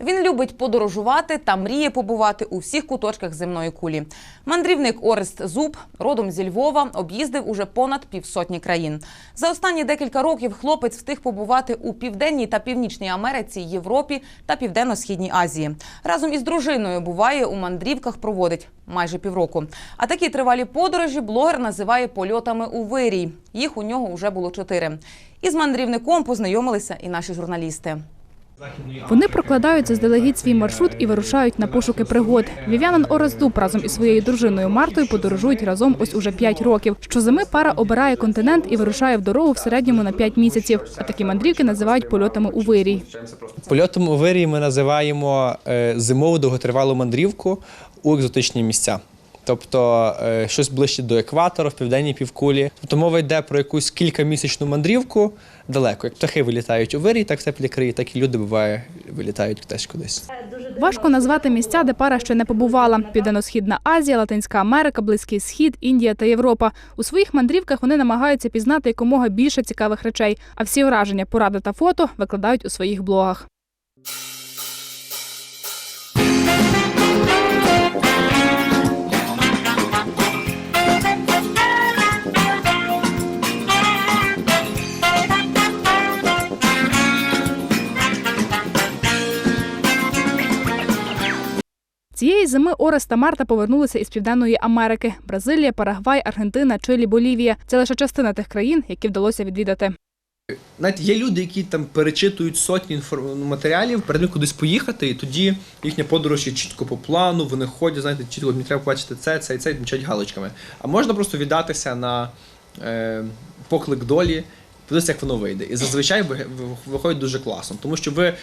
Він любить подорожувати та мріє побувати у всіх куточках земної кулі. Мандрівник Орест Зуб, родом зі Львова, об'їздив уже понад півсотні країн. За останні декілька років хлопець встиг побувати у південній та північній Америці, Європі та південно-східній Азії. Разом із дружиною буває у мандрівках, проводить майже півроку. А такі тривалі подорожі блогер називає польотами у вирій. Їх у нього вже було чотири. Із мандрівником познайомилися і наші журналісти. Вони прокладають заздалегідь свій маршрут і вирушають на пошуки пригод. Вів'янин Орес Дуб разом із своєю дружиною Мартою подорожують разом ось уже 5 років. Щозими пара обирає континент і вирушає в дорогу в середньому на 5 місяців. А такі мандрівки називають польотами у вирій. Польотом у вирії ми називаємо е, зимову довготривалу мандрівку у екзотичні місця. Тобто е, щось ближче до екватора, в південній півкулі. Тобто мова йде про якусь кількамісячну мандрівку далеко. Як птахи вилітають у вирій, так в теплі краї, так і люди буває вилітають теж кудись. Важко назвати місця, де пара ще не побувала: Південно-східна Азія, Латинська Америка, Близький Схід, Індія та Європа. У своїх мандрівках вони намагаються пізнати якомога більше цікавих речей. А всі враження, поради та фото викладають у своїх блогах. Цієї зими Орес та Марта повернулися із Південної Америки: Бразилія, Парагвай, Аргентина, Чилі, Болівія. Це лише частина тих країн, які вдалося відвідати. Знаєте, є люди, які там перечитують сотні матеріалів, перед тим кудись поїхати, і тоді їхня подорож чітко по плану, вони ходять, знаєте, чітко мені треба побачити це, це і це, і мчать галочками. А можна просто віддатися на е, поклик долі, подивитися, як воно вийде. І зазвичай ви- ви- виходить дуже класно, тому що ви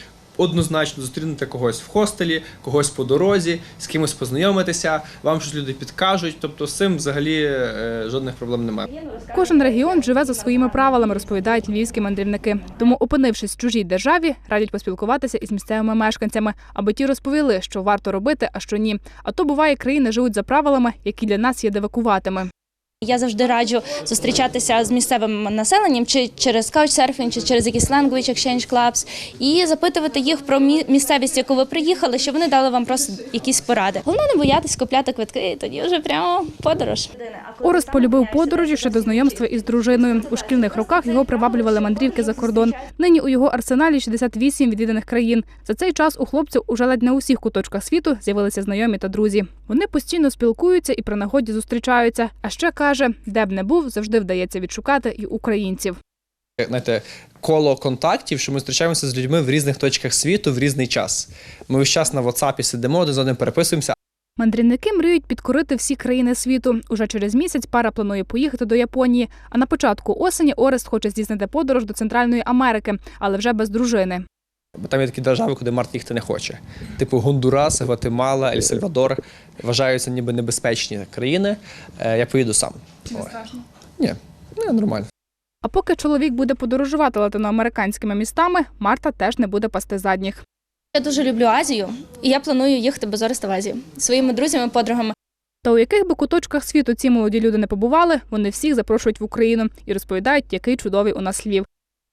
однозначно зустрінете когось в хостелі, когось по дорозі, з кимось познайомитеся, вам щось люди підкажуть. Тобто з цим взагалі е, жодних проблем немає. Кожен регіон живе за своїми правилами, розповідають львівські мандрівники. Тому, опинившись в чужій державі, радять поспілкуватися із місцевими мешканцями, аби ті розповіли, що варто робити, а що ні. А то буває, країни живуть за правилами, які для нас є девакуватими. Я завжди раджу зустрічатися з місцевим населенням, чи через Couchsurfing, чи через якісь language exchange clubs, і запитувати їх про мі- місцевість, яку ви приїхали, щоб вони дали вам просто якісь поради. Головне не боятись купляти квитки, і тоді вже прямо подорож. Орест полюбив подорожі ще до знайомства із дружиною. У шкільних роках його приваблювали мандрівки за кордон. Нині у його арсеналі 68 відвіданих країн. За цей час у хлопців уже ледь не у всіх куточках світу з'явилися знайомі та друзі. Вони постійно спілкуються і при нагоді зустрічаються. А ще каже, де б не був, завжди вдається відшукати і українців. знаєте, коло контактів, що ми зустрічаємося з людьми в різних точках світу в різний час. Ми весь час на WhatsApp сидимо, один з одним переписуємося. Мандрівники мріють підкорити всі країни світу. Уже через місяць пара планує поїхати до Японії. А на початку осені Орест хоче здійснити подорож до Центральної Америки, але вже без дружини. Бо там є такі держави, куди Март їхати не хоче. Типу Гондурас, Гватемала, Ель Сальвадор вважаються ніби небезпечні країни. Е, Я поїду сам. Ой. Ні, не, нормально. А поки чоловік буде подорожувати латиноамериканськими містами, Марта теж не буде пасти задніх. Я дуже люблю Азію, і я планую їхати без Ореста в Азію своїми друзями, подругами. Та у яких би куточках світу ці молоді люди не побували, вони всіх запрошують в Україну і розповідають, який чудовий у нас Львів.